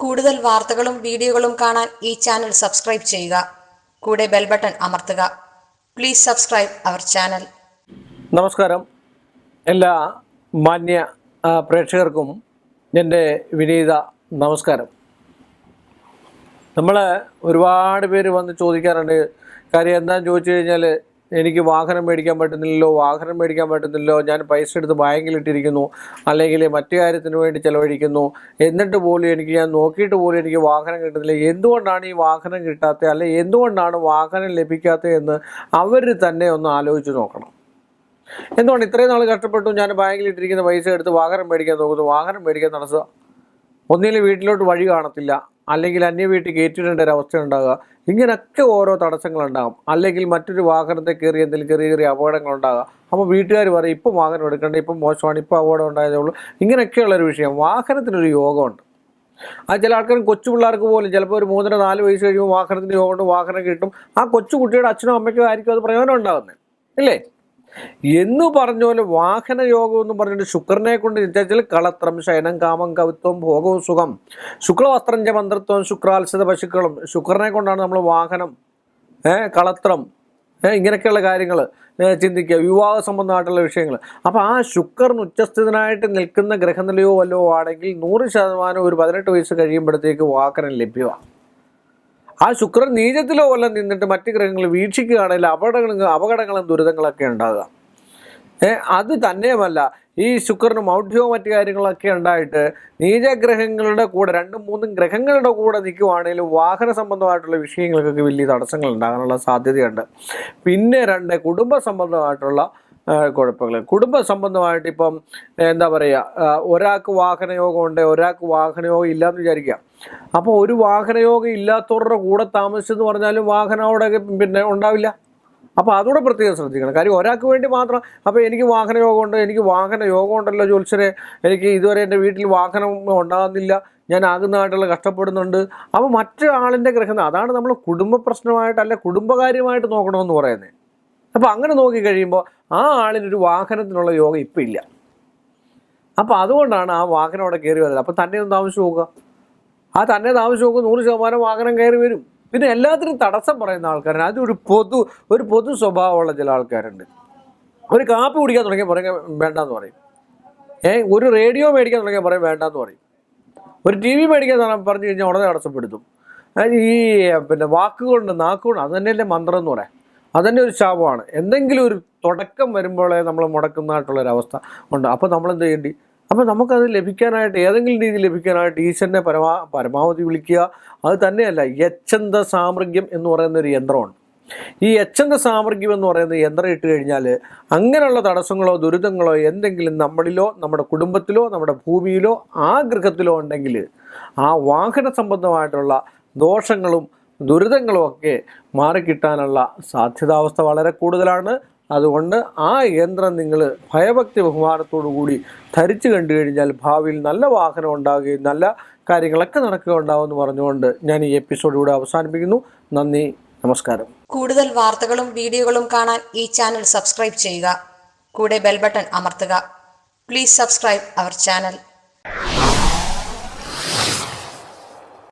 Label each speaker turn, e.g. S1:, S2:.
S1: കൂടുതൽ വാർത്തകളും വീഡിയോകളും കാണാൻ ഈ ചാനൽ സബ്സ്ക്രൈബ് ചെയ്യുക. കൂടെ ബെൽ ബട്ടൺ അമർത്തുക. Please subscribe our channel.
S2: നമസ്കാരം. എല്ലാ മാന്യ പ്രേക്ഷകർക്കും എന്റെ വിനീത നമസ്കാരം. നമ്മൾ ഒരുപാട് പേര് വന്ന് ചോദിക്കാറുണ്ട് കാര്യം എന്താണെന്ന് ചോദിച്ചു കഴിഞ്ഞാൽ എനിക്ക് വാഹനം മേടിക്കാൻ പറ്റുന്നില്ലല്ലോ വാഹനം മേടിക്കാൻ പറ്റുന്നില്ലല്ലോ ഞാൻ പൈസ എടുത്ത് ബാങ്കിലിട്ടിരിക്കുന്നു അല്ലെങ്കിൽ മറ്റു കാര്യത്തിന് വേണ്ടി ചിലവഴിക്കുന്നു. എന്നിട്ട് പോലും എനിക്ക് ഞാൻ നോക്കിയിട്ട് പോലും എനിക്ക് വാഹനം കിട്ടുന്നില്ല. എന്തുകൊണ്ടാണ് ഈ വാഹനം കിട്ടാത്തത്? അല്ലെ എന്തുകൊണ്ടാണ് വാഹനം ലഭിക്കാത്തത് എന്ന് അവർ തന്നെ ഒന്ന് ആലോചിച്ച് നോക്കണം. എന്തുകൊണ്ട് ഇത്രയും നാൾ കഷ്ടപ്പെട്ടു ഞാൻ ബാങ്കിൽ ഇട്ടിരിക്കുന്ന പൈസ എടുത്ത് വാഹനം മേടിക്കാൻ നോക്കുന്നു വാഹനം മേടിക്കാൻ നടത്തുക ഒന്നിലും വീട്ടിലോട്ട് വഴി കാണത്തില്ല. അല്ലെങ്കിൽ അന്യ വീട്ടിൽ കയറ്റിടേണ്ട ഒരു അവസ്ഥ ഉണ്ടാകുക ഇങ്ങനെയൊക്കെ ഓരോ തടസ്സങ്ങളുണ്ടാകും. അല്ലെങ്കിൽ മറ്റൊരു വാഹനത്തെ കയറി എന്തെങ്കിലും ചെറിയ ചെറിയ അപകടങ്ങളുണ്ടാകുക അപ്പോൾ വീട്ടുകാർ പറയും ഇപ്പം വാഹനം എടുക്കേണ്ട ഇപ്പം മോശമാണ് ഇപ്പം അപകടം ഉണ്ടായതേ ഉള്ളൂ. ഇങ്ങനെയൊക്കെയുള്ളൊരു വിഷയം. വാഹനത്തിനൊരു യോഗമുണ്ട്. അത് ചില ആൾക്കാർ കൊച്ചു പിള്ളേർക്ക് പോലും ചിലപ്പോൾ ഒരു മൂന്നര നാല് വയസ്സ് കഴിയുമ്പോൾ വാഹനത്തിന് യോഗം കൊണ്ട് വാഹനം കിട്ടും. ആ കൊച്ചു കുട്ടിയുടെ അച്ഛനും അമ്മയ്ക്കും ആയിരിക്കും അത് പ്രയോജനം ഉണ്ടാകുന്നത്. ഇല്ലേ? എന്ന് പറഞ്ഞ പോലെ വാഹന യോഗം എന്ന് പറഞ്ഞിട്ട് ശുക്രനെ കൊണ്ട് നിശ്ചയിച്ചാൽ കളത്രം ശയനം കാമം കവിത്വം ഭോഗവും സുഖം. ശുക്ലവസ്ത്രം ച മന്ത്രത്വം ശുക്രാത്സത പശുക്കളും. ശുക്രനെ കൊണ്ടാണ് നമ്മൾ വാഹനം ഏ കളത്രം ഇങ്ങനെയൊക്കെയുള്ള കാര്യങ്ങൾ ചിന്തിക്കുക. വിവാഹ സംബന്ധമായിട്ടുള്ള വിഷയങ്ങൾ. അപ്പോൾ ആ ശുക്രൻ ഉച്ചസ്ഥിതനായിട്ട് നിൽക്കുന്ന ഗ്രഹനിലയോ വല്ലോ ആണെങ്കിൽ നൂറ് ശതമാനം ഒരു പതിനെട്ട് വയസ്സ് കഴിയുമ്പോഴത്തേക്ക് വാഹനം ലഭ്യമാണ് ആ ശുക്രൻ നീചത്തിലോ വല്ല നിന്നിട്ട് മറ്റ് ഗ്രഹങ്ങൾ വീക്ഷിക്കുകയാണെങ്കിൽ അപകടങ്ങളും അപകടങ്ങളും ദുരിതങ്ങളൊക്കെ ഉണ്ടാകാം. അത് തന്നെയുമല്ല. ഈ ശുക്രന് മൗഢ്യവും മറ്റു കാര്യങ്ങളൊക്കെ ഉണ്ടായിട്ട് നീചഗ്രഹങ്ങളുടെ കൂടെ രണ്ടും മൂന്നും ഗ്രഹങ്ങളുടെ കൂടെ നിൽക്കുവാണെങ്കിലും വാഹന സംബന്ധമായിട്ടുള്ള വിഷയങ്ങൾക്കൊക്കെ വലിയ തടസ്സങ്ങൾ ഉണ്ടാകാനുള്ള സാധ്യതയുണ്ട്. പിന്നെ രണ്ട് കുടുംബ സംബന്ധമായിട്ടുള്ള കുഴപ്പങ്ങൾ കുടുംബ സംബന്ധമായിട്ട് ഇപ്പം എന്താ പറയുക ഒരാൾക്ക് വാഹനയോഗം ഉണ്ട് ഒരാൾക്ക് വാഹനയോഗം ഇല്ലാന്ന് വിചാരിക്കുക. അപ്പോൾ ഒരു വാഹനയോഗം ഇല്ലാത്തവരുടെ കൂടെ താമസിച്ചെന്ന് പറഞ്ഞാലും വാഹനം അവിടെ പിന്നെ ഉണ്ടാവില്ല. അപ്പോൾ അതുകൂടെ പ്രത്യേകം ശ്രദ്ധിക്കണം. കാര്യം ഒരാൾക്ക് വേണ്ടി മാത്രം അപ്പോൾ എനിക്ക് വാഹനയോഗമുണ്ട് എനിക്ക് വാഹന യോഗം ഉണ്ടല്ലോ ജോത്സരെ എനിക്ക് ഇതുവരെ എന്റെ വീട്ടിൽ വാഹനം ഉണ്ടാകുന്നില്ല. ഞാൻ ആകുന്നതായിട്ടുള്ള കഷ്ടപ്പെടുന്നുണ്ട്. അപ്പോൾ മറ്റു ഗ്രഹം അതാണ് നമ്മൾ കുടുംബ പ്രശ്നമായിട്ട് അല്ല കുടുംബകാര്യമായിട്ട് നോക്കണമെന്ന് പറയുന്നത്. അപ്പോൾ അങ്ങനെ നോക്കി കഴിയുമ്പോൾ ആ ആളിനൊരു വാഹനത്തിനുള്ള യോഗം ഇപ്പം ഇല്ല. അപ്പോൾ അതുകൊണ്ടാണ് ആ വാഹനം അവിടെ കയറി വരുന്നത് അപ്പോൾ തന്നെ ഒന്ന് താമസിച്ച് നോക്കുക. ആ തന്നെ താമസിച്ച് നോക്കുക നൂറ് ശതമാനം വാഹനം കയറി വരും. പിന്നെ എല്ലാത്തിനും തടസ്സം പറയുന്ന ആൾക്കാരാണ്. അതൊരു പൊതു ഒരു പൊതു സ്വഭാവമുള്ള ചില ആൾക്കാരുണ്ട്. ഒരു കാപ്പി കുടിക്കാൻ തുടങ്ങിയാൽ പറയാൻ വേണ്ടാന്ന് പറയും. ഏ ഒരു റേഡിയോ മേടിക്കാൻ തുടങ്ങിയാൽ പറയും വേണ്ടാന്ന് പറയും. ഒരു ടി വി മേടിക്കാൻ പറഞ്ഞു കഴിഞ്ഞാൽ ഉടനെ തടസ്സപ്പെടുത്തും. ഈ പിന്നെ വാക്കുകൊണ്ട് നാക്കുകൊണ്ട് അത് തന്നെയല്ലേ മന്ത്രം എന്ന് പറയാം. അതന്നെ ഒരു ശാപമാണ്. എന്തെങ്കിലും ഒരു തുടക്കം വരുമ്പോഴേ നമ്മൾ മുടക്കുന്നതായിട്ടുള്ളൊരവസ്ഥ ഉണ്ട്. അപ്പോൾ നമ്മൾ എന്ത് ചെയ്യേണ്ടി? അപ്പോൾ നമുക്കത് ലഭിക്കാനായിട്ട് ഏതെങ്കിലും രീതിയിൽ ലഭിക്കാനായിട്ട് ഈശ്വരനെ പരമാ പരമാവധി വിളിക്കുക. അത് തന്നെയല്ല യച്ഛന്ത സാമൃഗ്യം എന്ന് പറയുന്ന ഒരു യന്ത്രമുണ്ട്. ഈ യച്ഛന്ത സാമർഗ്യം എന്ന് പറയുന്ന യന്ത്രം ഇട്ട് കഴിഞ്ഞാൽ അങ്ങനെയുള്ള തടസ്സങ്ങളോ ദുരിതങ്ങളോ എന്തെങ്കിലും നമ്മളിലോ നമ്മുടെ കുടുംബത്തിലോ നമ്മുടെ ഭൂമിയിലോ ആ ഗൃഹത്തിലോ ഉണ്ടെങ്കിൽ ആ വാഹന സംബന്ധമായിട്ടുള്ള ദോഷങ്ങളും ദുരിതങ്ങളും ഒക്കെ മാറിക്കിട്ടാനുള്ള സാധ്യതാവസ്ഥ വളരെ കൂടുതലാണ്. അതുകൊണ്ട് ആ യന്ത്രം നിങ്ങൾ ഭയഭക്തി ബഹുമാനത്തോടു കൂടി ധരിച്ചു കണ്ടു കഴിഞ്ഞാൽ ഭാവിയിൽ നല്ല വാഹനം ഉണ്ടാകുകയും നല്ല കാര്യങ്ങളൊക്കെ നടക്കുക ഉണ്ടാവും എന്ന് പറഞ്ഞുകൊണ്ട് ഞാൻ ഈ എപ്പിസോഡ് ഇവിടെ അവസാനിപ്പിക്കുന്നു. നന്ദി നമസ്കാരം.
S1: കൂടുതൽ വാർത്തകളും വീഡിയോകളും കാണാൻ ഈ ചാനൽ സബ്സ്ക്രൈബ് ചെയ്യുക. കൂടെ ബെൽബട്ടൺ അമർത്തുക. Please subscribe our channel